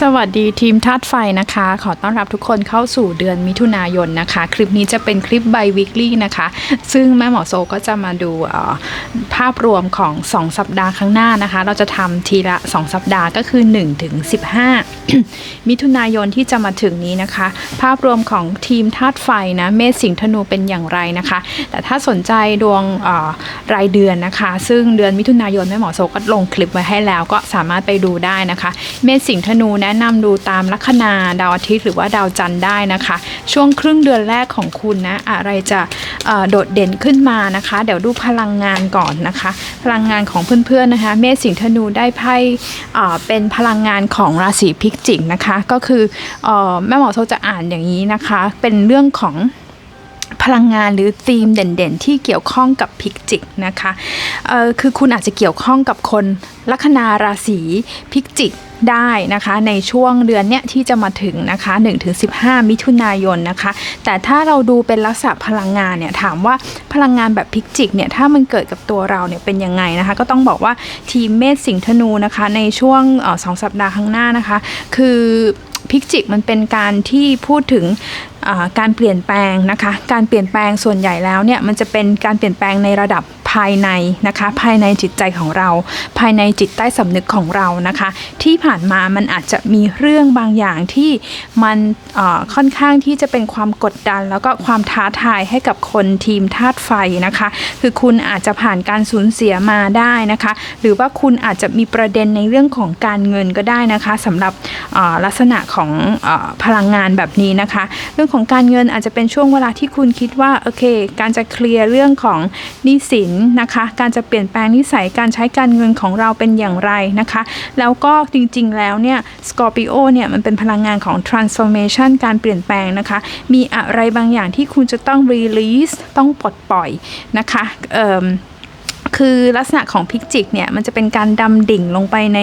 สวัสดีทีมธาตุไฟนะคะ ขอต้อนรับทุกคนเข้าสู่เดือนมิถุนายนนะคะ คลิปนี้จะเป็นคลิป by weekly นะคะ ซึ่งแม่หมอโซก็จะมาดูออภาพรวมของ 2 สัปดาห์ข้างหน้านะคะ เราจะทำทีละ 2 สัปดาห์ก็คือ1ถึง15 มิถุนายนที่จะมาถึงนี้นะคะ ภาพรวมของทีมธาตุไฟนะเมษสิงห์ธนูเป็นอย่างไรนะคะ แต่ถ้าสนใจดวงรายเดือนนะคะ ซึ่งเดือนมิถุนายนแม่หมอโซก็ลงคลิปไว้ให้แล้ว ก็สามารถไปดูได้นะคะ เมษสิงห์ธนูแนะนำดูตามลัคนาดาวอาทิตย์หรือว่าดาวจันทร์ได้นะคะ ช่วงครึ่งเดือนแรกของคุณนะอะไรจะโดดเด่นขึ้นมานะคะ เดี๋ยวดูพลังงานก่อนนะคะ พลังงานของเพื่อนๆนะคะ เมษสิงห์ธนูได้ไพ่เป็นพลังงานของราศีพิจิกนะคะ ก็คืออแม่หมอโซจะอ่านอย่างนี้นะคะ เป็นเรื่องของพลังงานหรือธีมเด่นๆ ที่เกี่ยวข้องกับพิกจิกนะคะคือคุณอาจจะเกี่ยวข้องกับคนลัคนาราศีพิกจิก ได้นะคะในช่วงเดือนเนี้ยที่จะมาถึงนะคะ 1-15 มิถุนายนนะคะ แต่ถ้าเราดูเป็นลักษณะพลังงานเนี่ยถามว่าพลังงานแบบพิกจิกเนี่ยถ้ามันเกิดกับตัวเราเนี่ยเป็นยังไงนะคะ ก็ต้องบอกว่าทีมเมษสิงห์ธนูนะคะ ในช่วงออสองสัปดาห์ข้างหน้านะคะ คือพิกจิกมันเป็นการที่พูดถึงการเปลี่ยนแปลงนะคะ การเปลี่ยนแปลงส่วนใหญ่แล้วเนี่ยมันจะเป็นการเปลี่ยนแปลงในระดับายในนะคะ ภายในจิตใจของเรา ภายในจิตใต้สำนึกของเรานะคะ ที่ผ่านมามันอาจจะมีเรื่องบางอย่างที่มันค่อนข้างที่จะเป็นความกดดัน แล้วก็ความท้าทายให้กับคนทีมธาตุไฟนะคะ คือคุณอาจจะผ่านการสูญเสียมาได้นะคะ หรือว่าคุณอาจจะมีประเด็นในเรื่องของการเงินก็ได้นะคะสำหรับลักษณะของอพลังงานแบบนี้นะคะ เรื่องของการเงินอาจจะเป็นช่วงเวลาที่คุณคิดว่าโอเค การจะเคลียร์เรื่องของหนี้สินนะคะ การจะเปลี่ยนแปลงนิสัยการใช้การเงินของเราเป็นอย่างไรนะคะ แล้วก็จริงๆแล้วเนี่ยสกอร์ปิโอเนี่ยมันเป็นพลังงานของ transformation การเปลี่ยนแปลงนะคะ มีอะไรบางอย่างที่คุณจะต้อง release ต้องปลดปล่อยนะคะเอิ่ม คือลักษณะของพิกจิกเนี่ยมันจะเป็นการดำดิ่งลงไปใน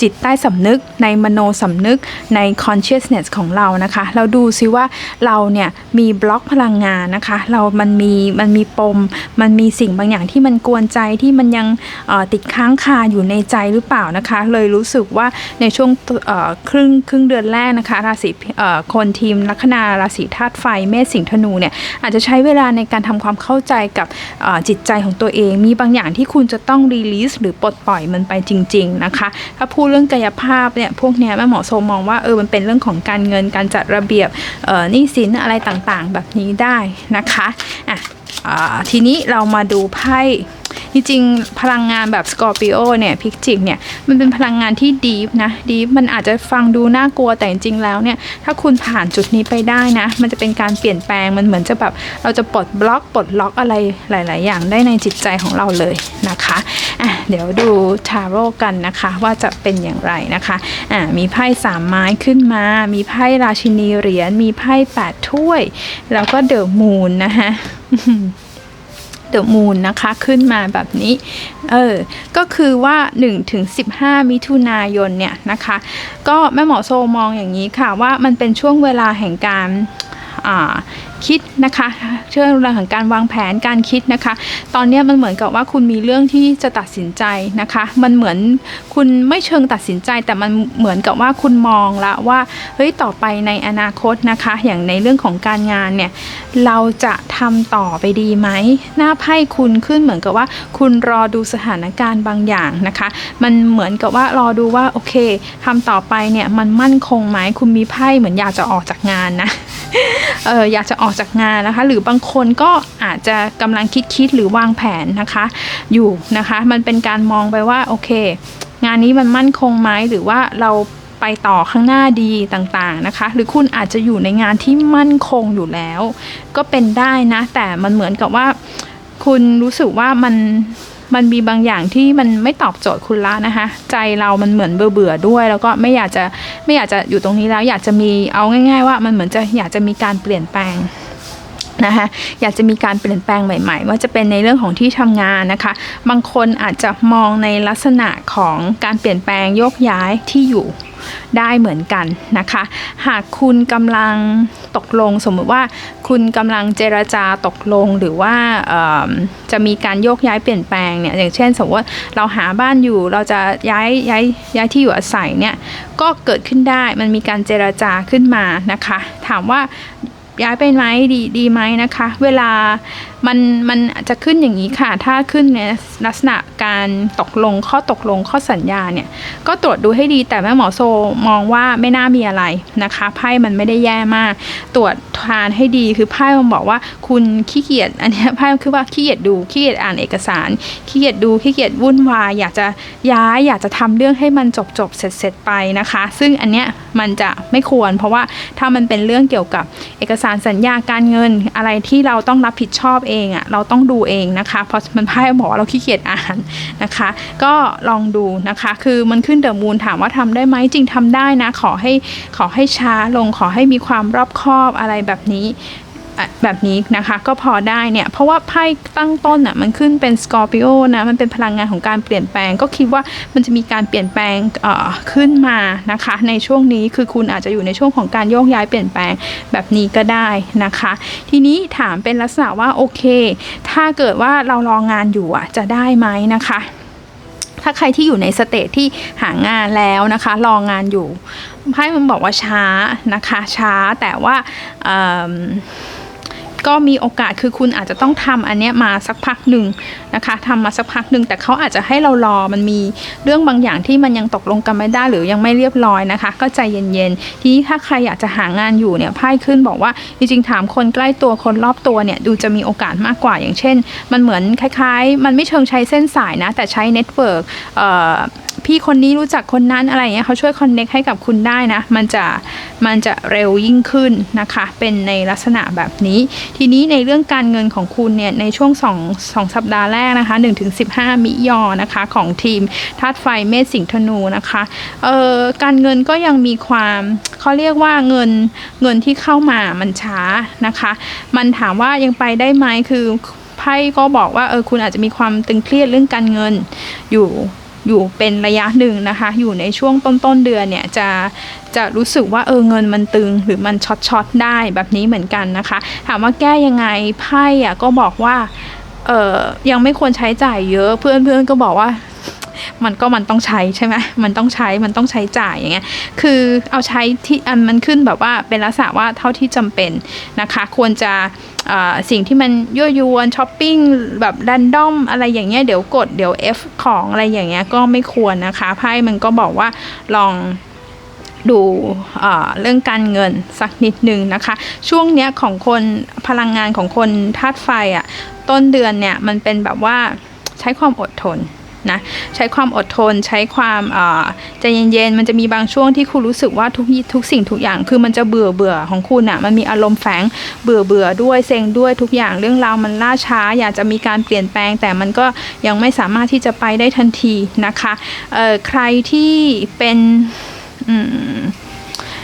จิตใต้สำนึก ในมโนสำนึกใน consciousness ของเรานะคะ เราดูซิว่าเราเนี่ยมีบล็อกพลังงานนะคะ เรามันมีมันมีปม มันมีสิ่งบางอย่างที่มันกวนใจที่มันยังติดค้างคาอยู่ในใจหรือเปล่านะคะ เลยรู้สึกว่าในช่วงครึ่งครึ่งเดือนแรกนะคะราศีคนทีมลัคนาราศีธาตุไฟเมษสิงห์ธนูเนี่ยอาจจะใช้เวลาในการทำความเข้าใจกับจิตใจของตัวเองมีบางอย่างที่คุณจะต้องรีลิสหรือปลดปล่อยมันไปจริง ๆนะคะ ถ้าพูดเรื่องกายภาพเนี่ยพวกเนี้ยแม่หมอโซมองว่าเออมันเป็นเรื่องของการเงินการจัดระเบียบเออนี่สินอะไรต่างๆ แบบนี้ได้นะคะอะอ่าทีนี้เรามาดูไพ่ จริงๆพลังงานแบบสกอร์ปิโอเนี่ยพิกจิกเนี่ยมันเป็นพลังงานที่ดีฟนะดีฟมันอาจจะฟังดูน่ากลัวแต่จริงๆแล้วเนี่ยถ้าคุณผ่านจุดนี้ไปได้นะ มันจะเป็นการเปลี่ยนแปลงมันเหมือนจะแบบเราจะปลดบล็อกปลดล็อกอะไรหลาย ๆ อย่างได้ในจิตใจของเราเลยนะคะอะเดี๋ยวดูทาโร่กันนะคะว่าจะเป็นอย่างไรนะคะอะมีไพ่สามไม้ขึ้นมา มีไพ่ราชินีเหรียญมีไพ่แปดถ้วย แล้วก็เดอะมูนนะคะ เดอะมูนนะคะ ขึ้นมาแบบนี้ เออ ก็คือว่า1ถึง15 มิถุนายนเนี่ยนะคะ ก็แม่หมอโซมองอย่างนี้ค่ะว่ามันเป็นช่วงเวลาแห่งการ คิดนะคะช่วงเวลาของการวางแผนการคิดนะคะ ตอนนี้มันเหมือนกับว่าคุณมีเรื่องที่จะตัดสินใจนะคะ มันเหมือนคุณไม่เชิงตัดสินใจ แต่มันเหมือนกับว่าคุณมองละว่าเฮ้ยต่อไปในอนาคตนะคะ อย่างในเรื่องของการงานเนี่ยเราจะทำต่อไปดีไหมหน้าไพ่คุณขึ้นเหมือนกับว่า คุณรอดูสถานการณ์บางอย่างนะคะ มันเหมือนกับว่ารอดูว่าโอเคทำต่อไปเนี่ยมันมั่นคงไหมคุณมีไพ่เหมือนอยากจะออกจากงานนะ เอออยากจะออกจากงานนะคะ หรือบางคนก็อาจจะกำลังคิดคิดหรือวางแผนนะคะ อยู่นะคะ มันเป็นการมองไปว่าโอเค งานนี้มันมั่นคงไหมหรือว่าเราไปต่อข้างหน้าดีต่างๆนะคะ หรือคุณอาจจะอยู่ในงานที่มั่นคงอยู่แล้ว ก็เป็นได้นะ แต่มันเหมือนกับว่า คุณรู้สึกว่ามัน มันมีบางอย่างที่มันไม่ตอบโจทย์คุณละนะคะ ใจเรามันเหมือนเบื่อเบื่อด้วย แล้วก็ไม่อยากจะไม่อยากจะอยู่ตรงนี้แล้วอยากจะมีเอาง่าย ๆ ว่ามันเหมือนจะอยากจะมีการเปลี่ยนแปลง นะคะอยากจะมีการเปลี่ยนแปลงใหม่ ๆ ว่าจะเป็นในเรื่องของที่ทำงานนะคะ บางคนอาจจะมองในลักษณะของการเปลี่ยนแปลงโยกย้ายที่อยู่ได้เหมือนกันนะคะ หากคุณกำลังตกลงสมมุติว่าคุณกำลังเจรจาตกลงหรือว่าจะมีการโยกย้ายเปลี่ยนแปลงเนี่ยอย่างเช่น สมมติว่าเราหาบ้านอยู่เราจะย้ายย้ายย้ายที่อยู่อาศัยเนี่ยก็เกิดขึ้นได้มันมีการเจรจาขึ้นมานะคะ ถามว่า ย้ายไปไหมดีดีไหมนะคะ เวลามันมันจะขึ้นอย่างนี้ค่ะ ถ้าขึ้นในลักษณะการตกลงข้อตกลงข้อสัญญาเนี่ยก็ตรวจดูให้ดีแต่แม่หมอโซมองว่าไม่น่ามีอะไรนะคะไพ่มันไม่ได้แย่มาก ตรวจทานให้ดีคือไพ่มันบอกว่าคุณขี้เกียจอันนี้ไพ่คือว่าขี้เกียจดูขี้เกียจอ่านเอกสารขี้เกียจดูขี้เกียจวุ่นวายอยากจะย้ายอยากจะทำเรื่องให้มันจบจบเสร็จเสร็จไปนะคะ ซึ่งอันเนี้ยมันจะไม่ควร เพราะว่าถ้ามันเป็นเรื่องเกี่ยวกับเอกสารสัญญาการเงินอะไรที่เราต้องรับผิดชอบเองอะ่ะเราต้องดูเองนะคะ เพราะมันไพ่บอกว่าเราขี้เกียจอ่านนะคะ ก็ลองดูนะคะ คือมันขึ้นเดอะมูนถามว่าทำได้ไหมจริงทำได้นะ ขอให้ขอให้ช้าลงขอให้มีความรอบคอบอะไรแบบนี้ แบบนี้นะคะ ก็พอได้เนี่ย เพราะว่าไพ่ตั้งต้นอะมันขึ้นเป็นสกอร์ปิโอนะมันเป็นพลังงานของการเปลี่ยนแปลง ก็คิดว่ามันจะมีการเปลี่ยนแปลงขึ้นมานะคะ ในช่วงนี้คือคุณอาจจะอยู่ในช่วงของการโยกย้ายเปลี่ยนแปลงแบบนี้ก็ได้นะคะ ทีนี้ถามเป็นลักษณะว่าโอเค ถ้าเกิดว่าเรารองงานอยู่อะจะได้ไหมนะคะถ้าใครที่อยู่ในสเตจที่หางานแล้วนะคะ รองงานอยู่ไพ่มันบอกว่าช้านะคะ ช้าแต่ว่า ก็มีโอกาสคือคุณอาจจะต้องทำอันเนี้ยมาสักพักหนึ่งนะคะทำมาสักพักหนึ่งแต่เขาอาจจะให้เรารอมันมีเรื่องบางอย่างที่มันยังตกลงกันไม่ได้หรือยังไม่เรียบร้อยนะคะ ก็ใจเย็นๆ ทีนี้ถ้าใครอยากจะหางานอยู่เนี่ยไพ่ขึ้นบอกว่าจริงๆถามคนใกล้ตัวคนรอบตัวเนี่ยดูจะมีโอกาสมากกว่าอย่างเช่น มันเหมือนคล้ายๆ มันไม่เชิงใช้เส้นสายนะแต่ใช้เน็ตเวิร์กเอ่อ พี่คนนี้รู้จักคนนั้นอะไรเงี้ยเขาช่วยคอนเน็กให้กับคุณได้นะ มันจะมันจะเร็วยิ่งขึ้นนะคะ เป็นในลักษณะแบบนี้ ทีนี้ในเรื่องการเงินของคุณเนี่ย ในช่วง2 2สัปดาห์แรกนะคะ 1-15 มิยอนะคะของทีมธาตุไฟเมษสิงห์ธนูนะคะเอ่อการเงินก็ยังมีความเขาเรียกว่าเงินเงินที่เข้ามามันช้านะคะ มันถามว่ายังไปได้ไหมคือไพ่ก็บอกว่าเออคุณอาจจะมีความตึงเครียดเรื่องการเงินอยู่ อยู่เป็นระยะหนึ่งนะคะ อยู่ในช่วงต้นต้นๆเดือนเนี่ยจะจะรู้สึกว่าเออเงินมันตึงหรือมันช็อตช็อตได้แบบนี้เหมือนกันนะคะ ถามว่าแก้ยังไงไพ่อะก็บอกว่าเออยังไม่ควรใช้จ่ายเยอะเพื่อนเพื่อนก็บอกว่า มันก็มันต้องใช้ใช่ไหมมันต้องใช้มันต้องใช้จ่ายอย่างเงี้ยคือเอาใช้ที่อันมันขึ้นแบบว่าเป็นลักษณะว่าเท่าที่จำเป็นนะคะ ควรจะสิ่งที่มันยั่วยวนช้อปปิ้งแบบแรนดอมอะไรอย่างเงี้ยเดี๋ยวกดเดี๋ยว F ของอะไรอย่างเงี้ยก็ไม่ควรนะคะไพ่มันก็บอกว่าลองดูเรื่องการเงินสักนิดนึงนะคะ ช่วงเนี้ยของคนพลังงานของคนธาตุไฟอะ่ะต้นเดือนเนี่ยมันเป็นแบบว่าใช้ความอดทน นะใช้ความอดทนใช้ความใจเย็นๆมันจะมีบางช่วงที่คุณรู้สึกว่าทุกทุกสิ่งทุกอย่างคือมันจะเบื่อเบื่อของคุณอะ่ะมันมีอารมณ์แฝงเบื่อเบื่อด้วยเซ็งด้วยทุกอย่างเรื่องราวมันล่าช้า อยากจะมีการเปลี่ยนแปลง แต่มันก็ยังไม่สามารถที่จะไปได้ทันทีนะคะใครที่เป็น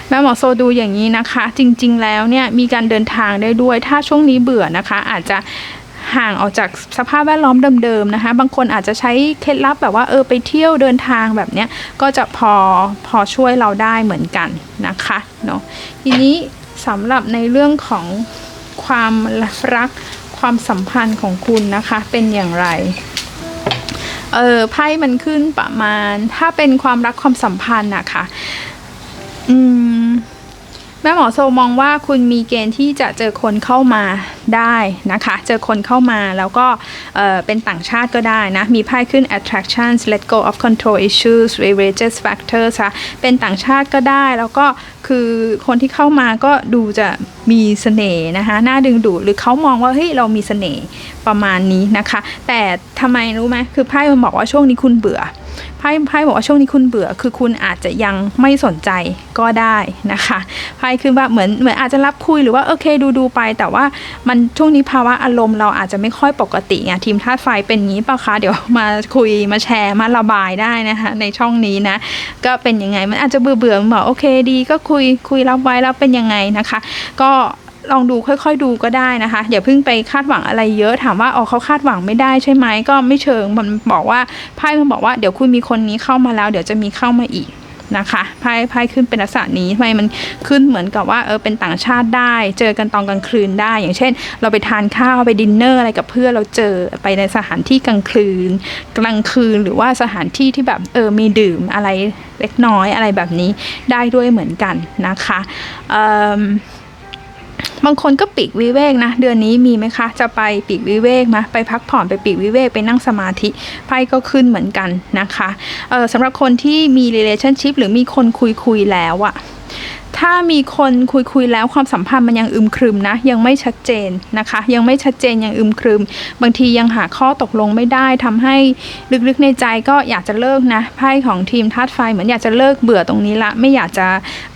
แม่หมอโซดูอย่างนี้นะคะ จริง ๆ แล้วเนี่ยมีการเดินทางได้ด้วยถ้าช่วงนี้เบื่อนะคะ อาจจะ ห่างออกจากสภาพแวดล้อมเดิมๆนะคะ บางคนอาจจะใช้เคล็ดลับแบบว่าเออไปเที่ยวเดินทางแบบเนี้ยก็จะพอพอช่วยเราได้เหมือนกันนะคะเนาะทีนี้สำหรับในเรื่องของความรักความสัมพันธ์ของคุณนะคะเป็นอย่างไรเออไพ่มันขึ้นประมาณถ้าเป็นความรักความสัมพันธ์อะคะอืม แม่หมอโซมองว่าคุณมีเกณฑ์ที่จะเจอคนเข้ามาได้นะคะ เจอคนเข้ามาแล้วก็เเป็นต่างชาติก็ได้นะ มีไพ่ขึ้น attractions let go of control issues religious factors ค่ะเป็นต่างชาติก็ได้แล้วก็คือคนที่เข้ามาก็ดูจะมีเสน่ห์นะคะน่าดึงดูดหรือเขามองว่าเฮ้ยเรามีเสน่ห์ประมาณนี้นะคะ แต่ทำไมรู้ไหมคือไพ่มันบอกว่าช่วงนี้คุณเบื่อ ไพ่ไพ่บอกว่าช่วงนี้คุณเบื่อคือคุณอาจจะยังไม่สนใจก็ได้นะคะไพ่คือว่าเหมือนเหมือนอาจจะรับคุยหรือว่าโอเคดูดูไป แต่ว่ามันช่วงนี้ภาวะอารมณ์เราอาจจะไม่ค่อยปกติไงทีมธาตุไฟเป็นงี้ปล่าคะเดี๋ยวมาคุยมาแชร์มาระบายได้นะคะในช่องนี้นะก็เป็นยังไงมันอาจจะเบื่อเบื่อบอกโอเคดี ก็คุยคุยรับไว้แล้วเป็นยังไงนะคะ ก็ ลองดูค่อยๆดูก็ได้นะคะ อย่าเพิ่งไปคาดหวังอะไรเยอะถามว่าอ๋อเขาคาดหวังไม่ได้ใช่ไหมก็ไม่เชิงมันบอกว่าไพ่มันบอกว่าเดี๋ยวคุณมีคนนี้เข้ามาแล้ว เดี๋ยวจะมีเข้ามาอีกนะคะไพ่ไพ่ขึ้นเป็นลักษณะนี้ทำไมมันขึ้นเหมือนกับว่าเออเป็นต่างชาติได้ เจอกันตอนกลางคืนได้ อย่างเช่น เราไปทานข้าวไปดินเนอร์อะไรกับเพื่อนเราเจอไปในสถานที่กลางคืน กลางคืนหรือว่าสถานที่ที่แบบเออมีดื่มอะไรเล็กน้อยอะไรแบบนี้ได้ด้วยเหมือนกันนะคะเอิ่ม บางคนก็ปีกวิเวกนะ เดือนนี้มีไหมคะ จะไปปีกวิเวกไหมไปพักผ่อนไปปีกวิเวกไปนั่งสมาธิไพ่ก็ขึ้นเหมือนกันนะคะ เออสำหรับคนที่มี relationship หรือมีคนคุยคุยแล้วอะ ถ้ามีคนคุยคุยๆแล้วความสัมพันธ์มันยังอึมครึมนะ ยังไม่ชัดเจนนะคะ ยังไม่ชัดเจนยังอึมครึม บางทียังหาข้อตกลงไม่ได้ทำให้ลึกๆในใจก็อยากจะเลิกนะไพ่ของทีมธาตุไฟเหมือนอยากจะเลิกเบื่อตรงนี้ละ ไม่อยากจะ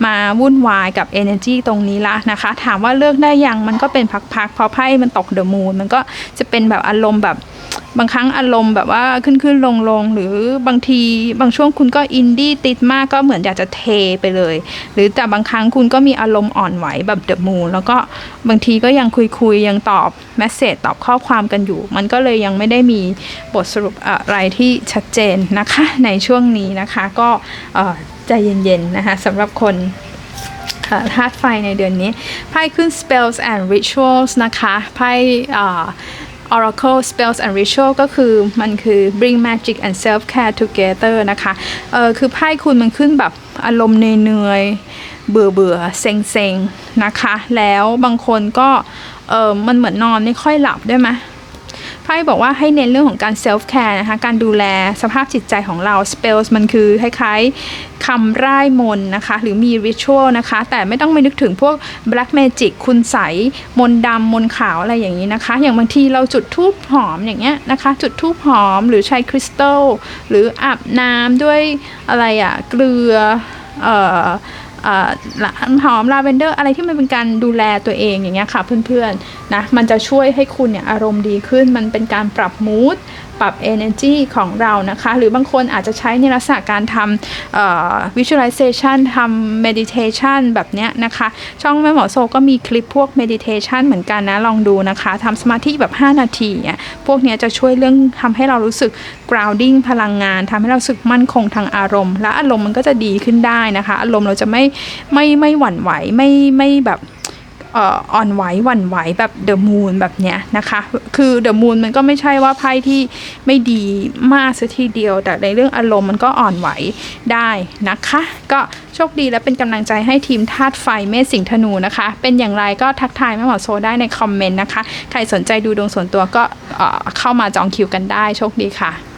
มาวุ่นวายกับ energy ตรงนี้ละนะคะ ถามว่าเลิกได้ยังมันก็เป็นพักๆเพราะไพ่มันตกเดอะมูนมันก็จะเป็นแบบอารมณ์แบบบางครั้งอารมณ์แบบว่าขึ้นขึ้นลงลงหรือบางทีบางช่วงคุณก็อินดี้ติดมากก็เหมือนอยากจะเทไปเลย หรือแต่บางครั้งคุณก็มีอารมณ์อ่อนไหวแบบเดอะมูนแล้วก็บางทีก็ยังคุยคุยยังตอบแมสเซจตอบข้อความกันอยู่ มันก็เลยยังไม่ได้มีบทสรุปอะไรที่ชัดเจนนะคะในช่วงนี้นะคะก็ใจเย็นๆนะคะสำหรับคนธาตุไฟในเดือนนี้ไพ่ขึ้น spells and rituals นะคะไพ่ oracle spells and ritual ก็คือมันคือ bring magic and self care together นะคะเออคือไพ่คุณมันขึ้นแบบอารมณ์เหนื่อยเบื่อเบื่อเซ็งเซ็งนะคะ แล้วบางคนก็เออมันเหมือนนอนไม่ค่อยหลับได้ไหม พ่บอกว่าให้เน้นเรื่องของการ self care นะคะ การดูแลสภาพจิตใจของเรา spells มันคือคล้ายๆคำร่ายมนนะคะ หรือมี ritual นะคะ แต่ไม่ต้องไปนึกถึงพวก black magic คุณใสมนดำมนขาวอะไรอย่างนี้นะคะ อย่างบางทีเราจุดธูปหอมอย่างเงี้ยนะคะ จุดธูปหอมหรือใช้คริสตัลหรืออาบน้ำด้วยอะไรอะเกลือเอ่อ หอมลาเวนเดอร์อะไรที่มันเป็นการดูแลตัวเองอย่างเงี้ยค่ะเพื่อนๆนะมันจะช่วยให้คุณเนี่ยอารมณ์ดีขึ้นมันเป็นการปรับมูด ปรับ energy ของเรานะคะ หรือบางคนอาจจะใช้ในลักษณะการทำ visualization ทำ meditation แบบเนี้ยนะคะ ช่องแม่หมอโซก็มีคลิปพวก meditation เหมือนกันนะ ลองดูนะคะทำสมาธิแบบ 5 นาทีเนี่ยพวกเนี้ยจะช่วยเรื่องทำให้เรารู้สึก grounding พลังงานทำให้เราสึกมั่นคงทางอารมณ์ และอารมณ์มันก็จะดีขึ้นได้นะคะ อารมณ์เราจะไม่ไม่ไม่หวั่นไหวไม่ไม่แบบ อ่อนไหวหวั่นไหวแบบเดอะมูนแบบเนี้ยนะคะ คือเดอะมูนมันก็ไม่ใช่ว่าไพ่ที่ไม่ดีมากซะทีเดียว แต่ในเรื่องอารมณ์มันก็อ่อนไหวได้นะคะ ก็โชคดีและเป็นกำลังใจให้ทีมธาตุไฟเมษสิงห์ธนูนะคะ เป็นอย่างไรก็ทักทายแม่หมอโซได้ในคอมเมนต์นะคะ ใครสนใจดูดวงส่วนตัวก็เข้ามาจองคิวกันได้โชคดีค่ะ